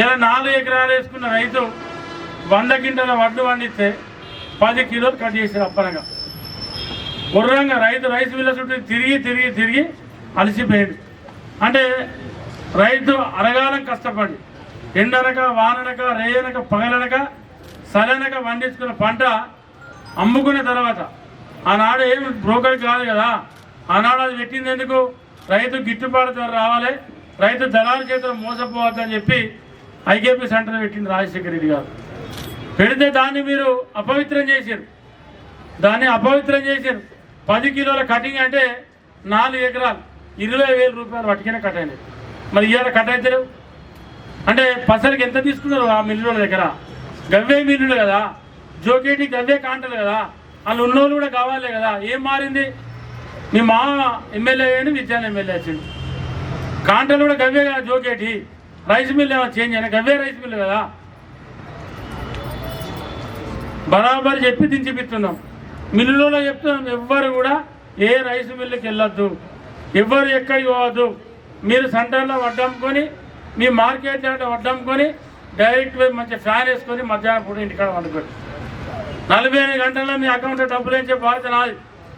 ఇలా నాలుగు ఎకరాలు వేసుకున్న రైతు వంద గింటల వడ్లు పండిస్తే పది కిలోలు కట్ చేశారు అప్పనగా గుర్రంగా రైతు రైస్ మిల్ల చుట్టూ తిరిగి తిరిగి తిరిగి అలసిపోయాడు. అంటే రైతు అరగాలం కష్టపడి ఎండనక వాననక రేయనక పగలనక సలనక పండించుకున్న పంట అమ్ముకున్న తర్వాత ఆనాడు ఏం బ్రోకర్ కాదు కదా. ఆనాడు అది పెట్టింది ఎందుకు? రైతు గిట్టుబాటు ధర రావాలి రైతు దళాల చేతులు మోసపోవద్దని చెప్పి ఐకేపీ సెంటర్ పెట్టింది రాజశేఖర రెడ్డి గారు. పెడితే దాన్ని మీరు అపవిత్రం చేశారు. దాన్ని అపవిత్రం చేశారు. పది కిలోల కటింగ్ అంటే నాలుగు ఎకరాలు. ఇరవై వేల రూపాయలు పట్టుకునే కట్ అయినాయి. మరి ఇవాళ కట్ అవుతారు అంటే పసలకి ఎంత తీసుకున్నారు ఆ మిల్లుల దగ్గర? గవ్వే మిల్లులు కదా. జోకేటి గవ్వే కాంటలు కదా. వాళ్ళు ఉన్నోళ్ళు కూడా కావాలి కదా. ఏం మారింది? మీ మా ఎమ్మెల్యే అయ్యాడు విద్యాన్ ఎమ్మెల్యే వచ్చిండు కాంటలు కూడా గవ్వే కదా జోకేటి. రైస్ మిల్ ఏమైనా చేంజ్ అయినా గవ్వే రైస్ మిల్ కదా. బరాబర్ చెప్పి దించిపిస్తున్నాం మిల్లులో చెప్తున్నాం ఎవ్వరు కూడా ఏ రైస్ మిల్లుకి వెళ్ళొద్దు. ఎవ్వరు ఎక్కడికి పోవద్దు. మీరు సెంటర్లో వడ్డమ్ముకొని మీ మార్కెట్ అంటే వడ్డమ్ముకొని డైరెక్ట్ పోయి మంచి ఫ్యాన్ వేసుకొని మధ్యాహ్నం పూట ఇంటికాడ వండుకోండి. నలభై గంటల్లో మీ అకౌంట్లో డబ్బులు ఏం చెప్పి బాధ్యత నాది.